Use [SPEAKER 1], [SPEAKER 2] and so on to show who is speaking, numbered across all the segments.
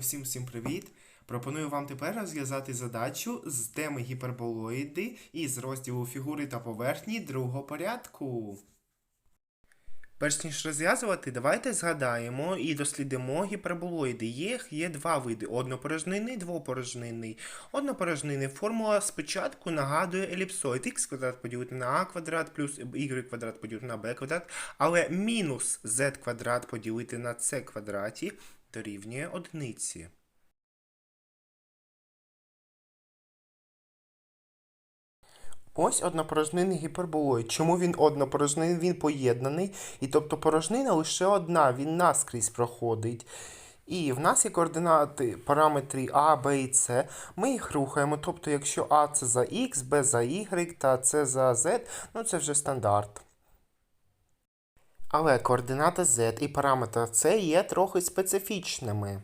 [SPEAKER 1] Усім всім привіт! Пропоную вам тепер розв'язати задачу з теми гіперболоїди із розділу фігури та поверхні другого порядку. Перш ніж розв'язувати, давайте згадаємо і дослідимо гіперболоїди. Їх є два види: однопорожнинний, двопорожнинний. Однопорожнинний формула спочатку нагадує еліпсоїд х квадрат поділити на а квадрат плюс y квадрат поділити на b квадрат, але мінус z квадрат поділити на c квадраті дорівнює одиниці. Ось однопорожнинний гіперболоїд. Чому він однопорожнинний? Він поєднаний, і тобто порожнина лише одна, він наскрізь проходить. І в нас є координати параметри А, Б і С. Ми їх рухаємо. Тобто, якщо А це за Х, Б за Y та С за Z, ну це вже стандарт. Але координата Z і параметр C є трохи специфічними.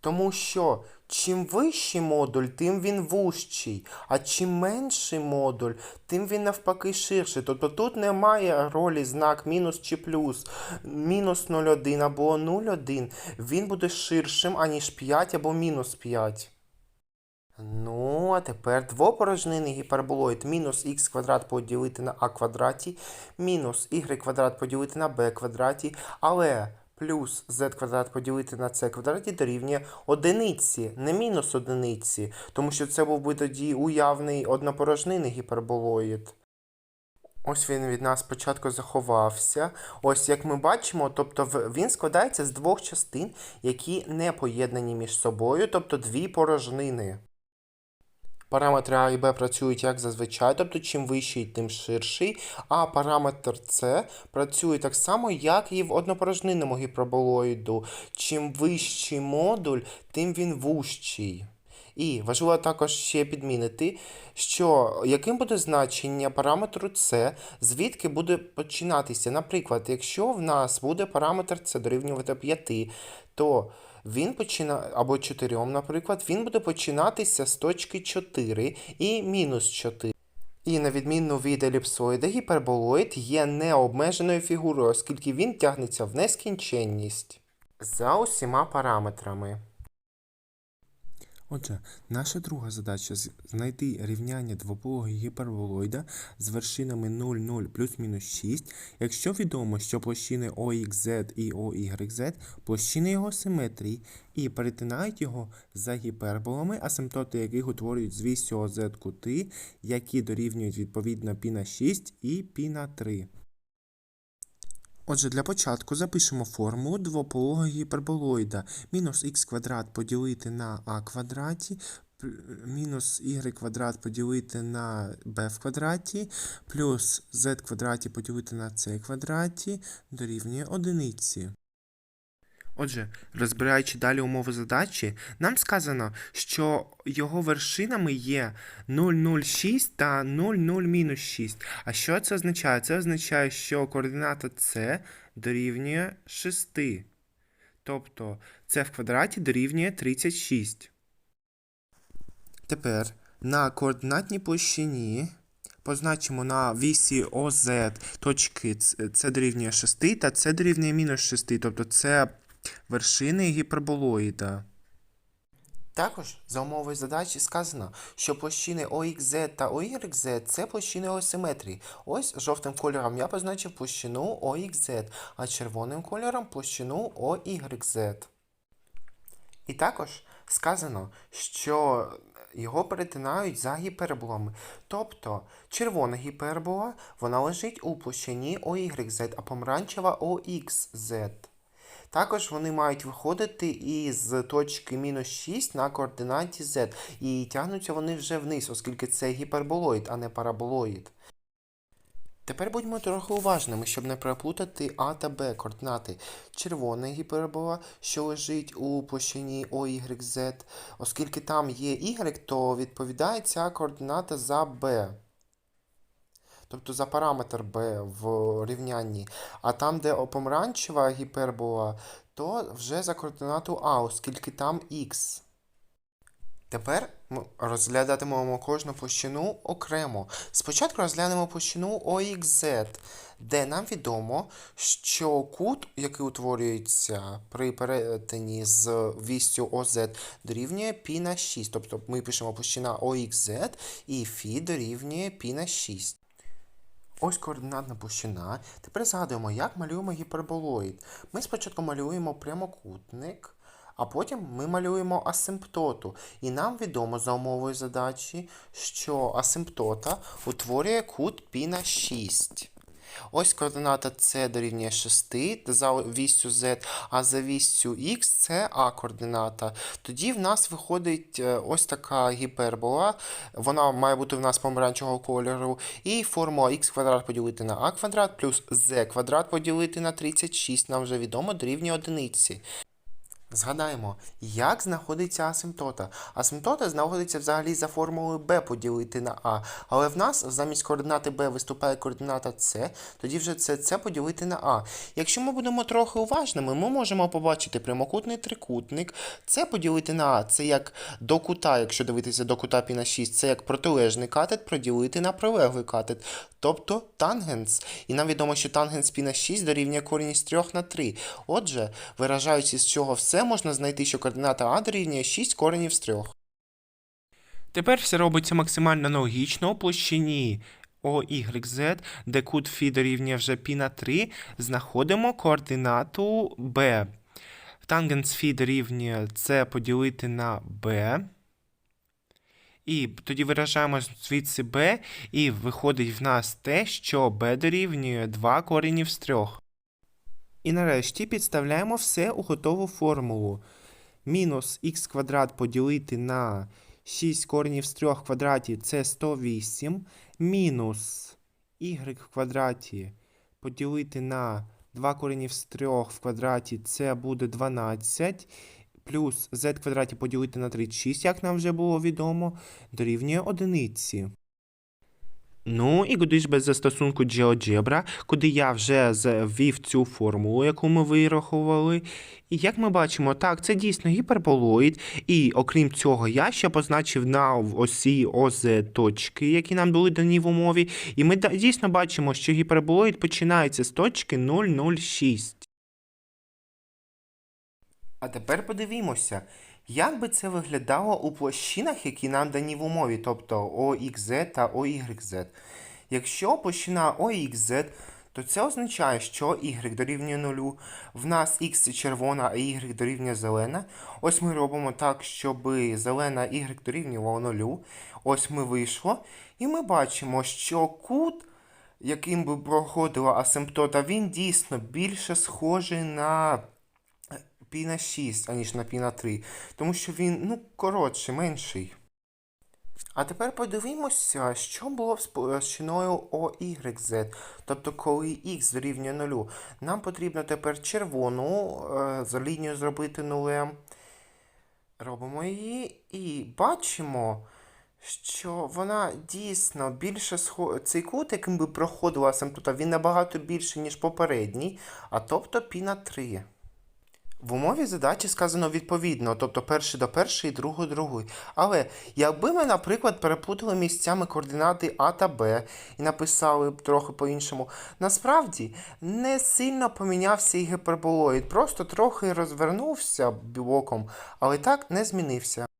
[SPEAKER 1] Тому що чим вищий модуль, тим він вужчий, а чим менший модуль, тим він навпаки ширший. Тобто тут немає ролі знак мінус чи плюс, мінус 0,1 або 0,1, він буде ширшим, аніж 5 або мінус 5. Ну, а тепер двопорожнинний гіперболоїд мінус х квадрат поділити на а квадраті, мінус y квадрат поділити на b квадраті, але плюс z квадрат поділити на c квадраті дорівнює одиниці, не мінус одиниці, тому що це був би тоді уявний однопорожнинний гіперболоїд. Ось він від нас спочатку заховався. Ось як ми бачимо, тобто він складається з двох частин, які не поєднані між собою, тобто дві порожнини. Параметри А і Б працюють як зазвичай, тобто чим вищий, тим ширший, а параметр С працює так само, як і в однопорожнинному гіперболоїду. Чим вищий модуль, тим він вужчий. І важливо також ще підмінити, що яким буде значення параметру С, звідки буде починатися. Наприклад, якщо в нас буде параметр С дорівнювати 5, то він почина... або 4, наприклад, він буде починатися з точки 4 і мінус 4. І на відміну від еліпсоїда, гіперболоїд є необмеженою фігурою, оскільки він тягнеться в нескінченність за усіма параметрами. Отже, наша друга задача знайти рівняння двополого гіперболоїда з вершинами 0, 0 плюс-мінус 6, якщо відомо, що площини OXZ і OYZ – площини його симетрії і перетинають його за гіперболами, асимптоти яких утворюють з вісю OZ кути, які дорівнюють відповідно π на 6 і π на 3. Отже, для початку запишемо формулу двополого гіперболоїда. Мінус х квадрат поділити на а квадраті, мінус y квадрат поділити на b в квадраті, плюс z квадраті поділити на c квадраті дорівнює одиниці. Отже, розбираючи далі умови задачі, нам сказано, що його вершинами є 0,06 та 0,0-6. А що це означає? Це означає, що координата С дорівнює 6. Тобто С в квадраті дорівнює 36. Тепер на координатній площині позначимо на вісі ОЗ точки С дорівнює 6 та С дорівнює мінус 6. Тобто це вершини гіперболоїда. Також за умовою задачі сказано, що площини OXZ та OYZ – це площини осиметрії. Ось жовтим кольором я позначив площину OXZ, а червоним кольором площину OYZ. І також сказано, що його перетинають за гіперболами. Тобто червона гіпербола вона лежить у площині OYZ, а помаранчева OXZ. Також вони мають виходити із точки мінус 6 на координаті z. І тягнуться вони вже вниз, оскільки це гіперболоїд, а не параболоїд. Тепер будьмо трохи уважними, щоб не переплутати А та Б координати. Червона гіпербола, що лежить у площині OYZ, оскільки там є Y, то відповідає ця координата за B тобто за параметр b в рівнянні. А там, де помаранчева гіпербола, то вже за координату А, оскільки там х. Тепер ми розглядатимемо кожну площину окремо. Спочатку розглянемо площину OXZ, де нам відомо, що кут, який утворюється при перетині з вістю OZ, дорівнює π на 6. Тобто ми пишемо площина OXZ і Фі дорівнює π на 6. Ось координатна площина. Тепер згадуємо, як малюємо гіперболоїд. Ми спочатку малюємо прямокутник, а потім ми малюємо асимптоту. І нам відомо за умовою задачі, що асимптота утворює кут π на 6. Ось координата С дорівнює 6 за вістю Z, а за вістю X це А координата. Тоді в нас виходить е, ось така гіпербола. Вона має бути в нас помаранчевого кольору. І формула х квадрат поділити на а квадрат плюс z квадрат поділити на 36, нам вже відомо, дорівнює одиниці. Згадаємо, як знаходиться асимптота. Асимптота знаходиться взагалі за формулою b поділити на а. Але в нас замість координати b виступає координата c, тоді вже це c поділити на а. Якщо ми будемо трохи уважними, ми можемо побачити прямокутний трикутник. Це поділити на а. Це як до кута, якщо дивитися до кута π на 6, це як протилежний катет поділити на прилеглий катет. Тобто тангенс. І нам відомо, що тангенс π на 6 дорівнює корінь із 3 на 3. Отже, виражаючи з цього все, можна знайти, що координата А дорівнює 6 коренів з 3.
[SPEAKER 2] Тепер все робиться максимально аналогічно у площині OYZ, де кут Фі дорівнює вже π на 3, знаходимо координату B. Тангенс Фі дорівнює С поділити на B. І тоді виражаємо звідси b, і виходить в нас те, що b дорівнює 2 коренів з 3. І нарешті підставляємо все у готову формулу. Мінус х квадрат поділити на 6 коренів з 3 в квадраті це 108. Мінус y в квадраті поділити на 2 коренів з 3 в квадраті це буде 12. Плюс z квадраті поділити на 36, як нам вже було відомо, дорівнює одиниці. Ну і куди ж без застосунку GeoGebra, куди я вже ввів цю формулу, яку ми вирахували. І як ми бачимо, так, це дійсно гіперболоїд. І окрім цього, я ще позначив на осі ОЗ точки, які нам були дані в умові. І ми дійсно бачимо, що гіперболоїд починається з точки 0,06.
[SPEAKER 1] А тепер подивімося, як би це виглядало у площинах, які нам дані в умові, тобто OXZ та OYZ. Якщо площина OXZ, то це означає, що y дорівнює 0, в нас x червона, а y дорівнює зелена. Ось ми робимо так, щоб зелена y дорівнювала 0. Ось ми вийшло. І ми бачимо, що кут, яким би проходила асимптота, він дійсно більше схожий на Пі на 6, аніж на Пі на 3, тому що він, ну, коротше, менший. А тепер подивимося, що було з площиною OYZ, тобто коли Х дорівнює 0. Нам потрібно тепер червону е, за лінію зробити нулем. Робимо її і бачимо, що вона дійсно більше схо... цей кут, яким би проходила асимптота, він набагато більший, ніж попередній, а тобто пі на 3. В умові задачі сказано відповідно, тобто перший до першої, другий до другої. Але якби ми, наприклад, перепутали місцями координати А та Б і написали б трохи по-іншому, насправді не сильно помінявся і гіперболоїд, просто трохи розвернувся боком, але так не змінився.